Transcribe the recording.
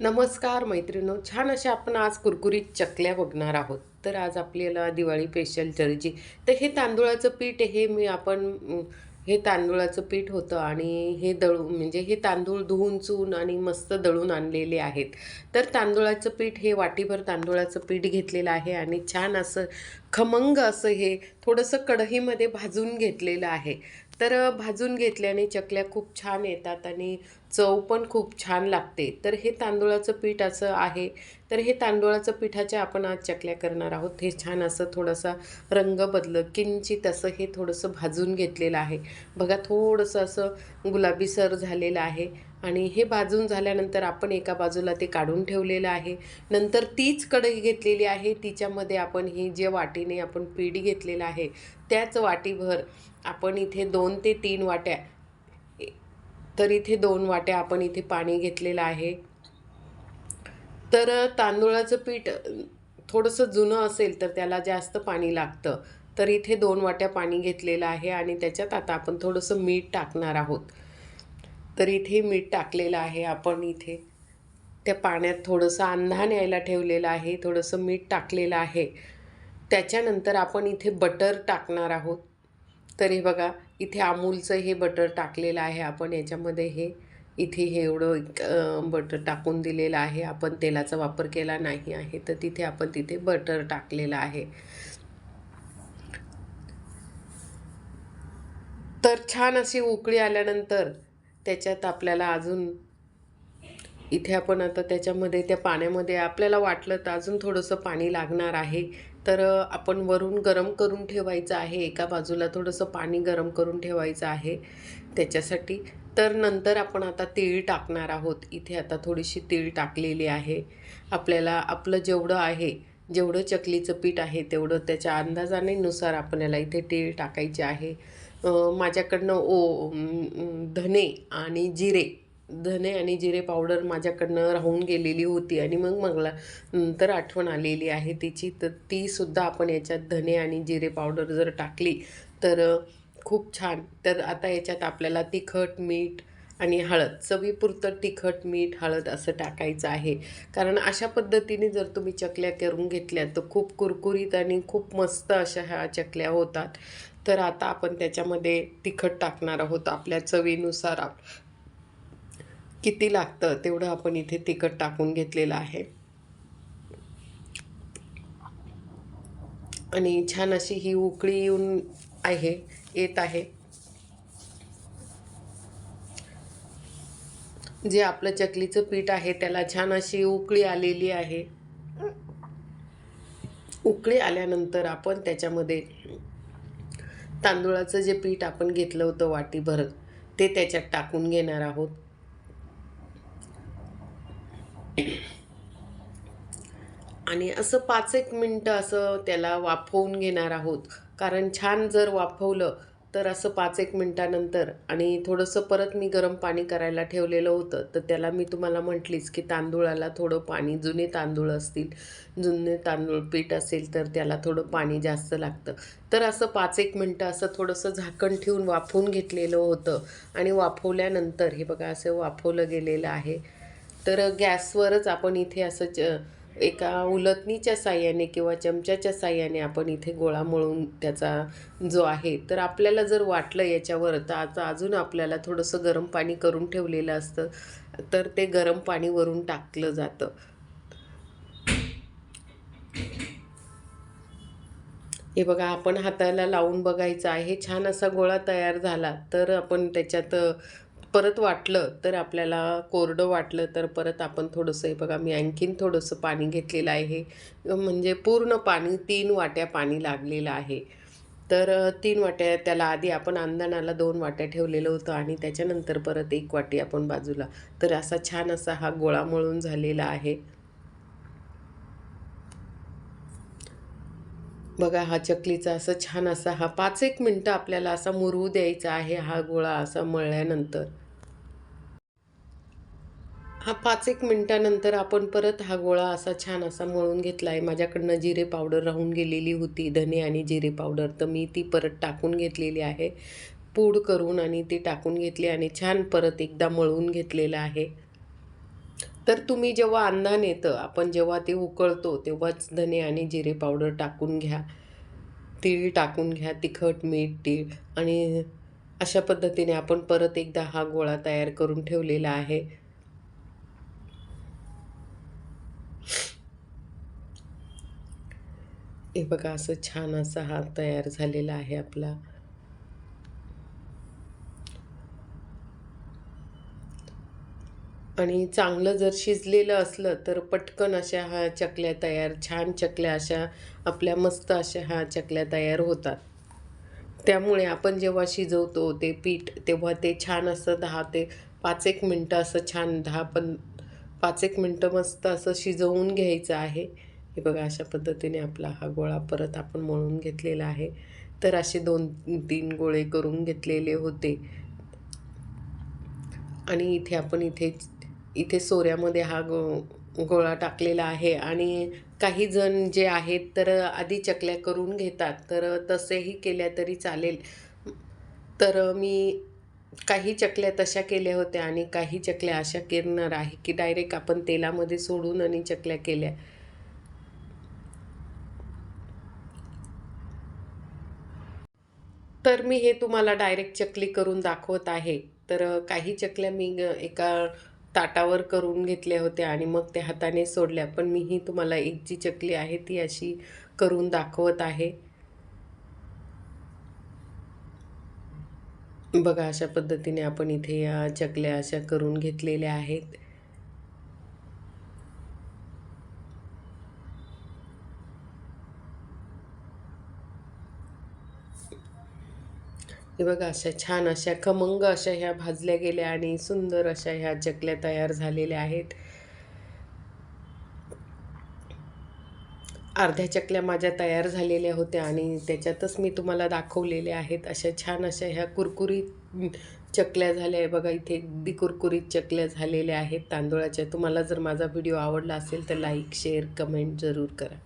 नमस्कार मैत्रिणो छान अशा आपण आज कुरकुरीत चकल्या बघणार आहोत. तर आज आपल्याला दिवाळी स्पेशल चरची तर हे तांदूळाचं पीठ हे मी आपण हे तांदूळाचं पीठ होतं आणि हे दळू म्हणजे हे तांदूळ धुवून चून आणि मस्त दळून आणलेले आहेत. तर तांदूळाचं पीठ हे वाटीभर तांदूळाचं पीठ घेतलेलं आहे आणि छान असं खमंग असं हे थोडंसं कढईमध्ये भाजून घेतलेलं आहे. तर भाजून घेतल्याने चकल्या खूप छान येतात आणि चव पण खूप छान लागते. तर हे तांदूळाचं पीठ असं आहे. तर हे तांदूळाचं पिठाच्या आपण आज चकल्या करणार आहोत. हे छान असं थोडासा रंग बदल किंचित असं हे थोडंसं भाजून घेतलेलं आहे. बघा थोडंसं असं गुलाबीसर झालेलं आहे आणि हे भाजून झाल्यानंतर आपण एका बाजूला ते काढून ठेवलेलं आहे. नंतर तीच कढई घेतलेली आहे. तिच्यामध्ये आपण ही जे वाटीने आपण पीठ घेतलेलं आहे त्याच वाटीभर आपण इथे दोन ते तीन वाट्या तर इथे दोन वाट्या आपण इथे पाणी घेतलेलं आहे. तर तांदूळाचं पीठ थोडंसं जुनं असेल तर त्याला जास्त पाणी लागतं. तर इथे दोन वाट्या पाणी घेतलेलं आहे आणि त्याच्यात आता आपण थोडंसं मीठ टाकणार आहोत. तर इथे मीठ टाकलेलं आहे आपण इथे. त्या पाण्यात थोडंसं अंधान यायला ठेवलेलं आहे थोडंसं मीठ टाकलेलं आहे. त्याच्यानंतर आपण इथे बटर टाकणार आहोत. तर हे बघा इथे अमूलचं हे बटर टाकलेलं आहे. आपण याच्यामध्ये हे इथे हे एवढं बटर टाकून दिलेलं आहे. आपण तेलाचा वापर केला नाही आहे तर तिथे आपण तिथे बटर टाकलेलं आहे. तर छान अशी उकळी आल्यानंतर त्याच्यात आपल्याला अजून इथे आपण आता त्याच्यामध्ये त्या पाण्यामध्ये आपल्याला वाटलं तर अजून थोडंसं पाणी लागणार आहे. तर आपण वरून गरम करून ठेवायचं आहे. एका बाजूला थोडंसं पाणी गरम करून ठेवायचं आहे त्याच्यासाठी. तर नंतर आपण आता तीळ टाकणार आहोत. इथे आता थोडीशी तीळ टाकलेली आहे. आपल्याला आपलं जेवढं आहे जेवढं चकलीचं पीठ आहे तेवढं त्याच्या अंदाजाने नुसार आपल्याला इथे तीळ टाकायचे आहे. माझ्याकडनं ओ धने आणि जिरे धने आणि जिरे पावडर माझ्याकडनं राहून गेलेली होती आणि मग मला नंतर आठवण आलेली आहे तिची. तर तीसुद्धा आपण याच्यात धने आणि जिरे पावडर जर टाकली तर खूप छान. तर आता याच्यात आपल्याला तिखट मीठ आणि हळद चवीपुरतं तिखट मीठ हळद असं टाकायचं आहे. कारण अशा पद्धतीने जर तुम्ही चकल्या करून घेतल्या तर खूप कुरकुरीत आणि खूप मस्त अशा ह्या चकल्या होतात. तर आता आपण त्याच्यामध्ये तिखट टाकणार आहोत आपल्या चवीनुसार. आप किती लागतं तेवढं आपण इथे तिखट टाकून घेतलेलं आहे. आणि छान अशी ही उकळी येऊन आहे येत आहे. जे आपलं चकलीचं पीठ आहे त्याला छान अशी उकळी आलेली आहे. उकळी आल्यानंतर आपण त्याच्यामध्ये तांदूळाचं जे पीठ आपण घेतलं होतं वाटीभर ते त्याच्यात टाकून घेणार आहोत. आणि असं पाच एक मिनटं असं त्याला वाफवून घेणार आहोत. कारण छान जर वाफवलं तर असं पाच एक मिनटानंतर आणि थोडंसं परत मी गरम पाणी करायला ठेवलेलं होतं तर त्याला मी तुम्हाला म्हटलीच की तांदूळाला थोडं पाणी जुने तांदूळ असतील जुने तांदूळ पीठ असेल तर त्याला थोडं पाणी जास्त लागतं. तर असं पाच एक मिनटं असं थोडंसं झाकण ठेवून वाफवून घेतलेलं होतं. आणि वाफवल्यानंतर हे बघा असं वाफवलं गेलेलं आहे. तर गॅसवरच आपण इथे असं च एका उलटणीच्या साह्याने किंवा चमच्याच्या साह्याने आपण इथे गोळा मळून त्याचा जो आहे तर आपल्याला जर वाटलं याच्यावर तर आता अजून आपल्याला थोडंसं गरम पाणी करून ठेवलेलं असतं तर ते गरम पाणी वरून टाकलं जातं. हे बघा आपण हाताला लावून बघायचं आहे. छान असा गोळा तयार झाला तर आपण त्याच्यात परत वाटलं तर आपल्याला कोरडं वाटलं तर परत आपण थोडंसं हे बघा मी आणखीन थोडंसं पाणी घेतलेलं आहे. म्हणजे पूर्ण पाणी तीन वाट्या पाणी लागलेलं आहे. तर तीन वाट्या त्याला आधी आपण अंदानाला दोन वाट्या ठेवलेलं होतं आणि त्याच्यानंतर परत एक वाटी आपण बाजूला. तर असा छान असा हा गोळा मळून झालेला आहे. बघा हा चकलीचा असं छान असा हा पाच एक मिनटं आपल्याला असा मुरवू द्यायचा आहे हा गोळा असा मळल्यानंतर. हा पाच एक मिनटानंतर आपण परत हा गोळा असा छान असा मळून घेतला आहे माझ्याकडनं जिरे पावडर राहून गेलेली होती धने आणि जिरे पावडर. तर मी ती परत टाकून घेतलेली आहे. पूड करून आणि ती टाकून घेतली आणि छान परत एकदा मळून घेतलेलं आहे. तर तुम्ही जेव्हा अन्नान येतं आपण जेव्हा ते उकळतो तेव्हाच धने आणि जिरे पावडर टाकून घ्या. तीळ टाकून घ्या तिखट मीठ तीळ. आणि अशा पद्धतीने आपण परत एकदा हा गोळा तयार करून ठेवलेला आहे. हे बघा असं छान असा हा तयार झालेला आहे आपला. आणि चांगलं जर शिजलेलं असलं तर पटकन अशा हा चकल्या तयार छान चकल्या अशा आपल्या मस्त अशा हा चकल्या तयार होतात. त्यामुळे आपण जेव्हा शिजवतो ते पीठ तेव्हा ते छान असं दहा ते पाच एक मिनटं असं छान दहा पण पाच एक मिनटं मस्त असं शिजवून घ्यायचं आहे. हे बघा अशा पद्धतीने आपला हा गोळा परत आपण मळून घेतलेला आहे. तर असे दोन तीन गोळे करून घेतलेले होते. आणि इथे आपण इथे इथे सोऱ्यामध्ये हा गो गोळा टाकलेला आहे. आणि काही जण जे आहेत तर आधी चकल्या करून घेतात. तर तसेही केल्या तरी चालेल. तर मी काही चकल्या तशा केल्या होत्या आणि काही चकल्या अशा करणार आहे की डायरेक्ट आपण तेलामध्ये सोडून आणि चकल्या केल्या. तर मी हे तुम्हाला डायरेक्ट चकली करून दाखवत आहे. तर काही चकल्या मी एका ताटावर करून घेतल्या होत्या आणि मग त्या हाताने सोडल्या. पण मी ही तुम्हाला एक जी चकली आहे ती अशी करून दाखवत आहे. बघा अशा पद्धतीने आपण इथे या चकल्या अशा करून घेतलेल्या आहेत. हे बघा अशा छान अशा खमंग अशा ह्या भाजल्या गेल्या आणि सुंदर अशा ह्या चकल्या तयार झालेल्या आहेत. अर्ध्या चकल्या माझ्या तयार झालेल्या होत्या आणि त्याच्यातच मी तुम्हाला दाखवलेल्या आहेत. अशा छान अशा ह्या कुरकुरीत चकल्या झाल्या आहे बघा इथे अगदी कुरकुरीत चकल्या झालेल्या आहेत. तांदूळाच्या तुम्हाला जर माझा व्हिडिओ आवडला असेल तर लाईक शेअर कमेंट जरूर करा.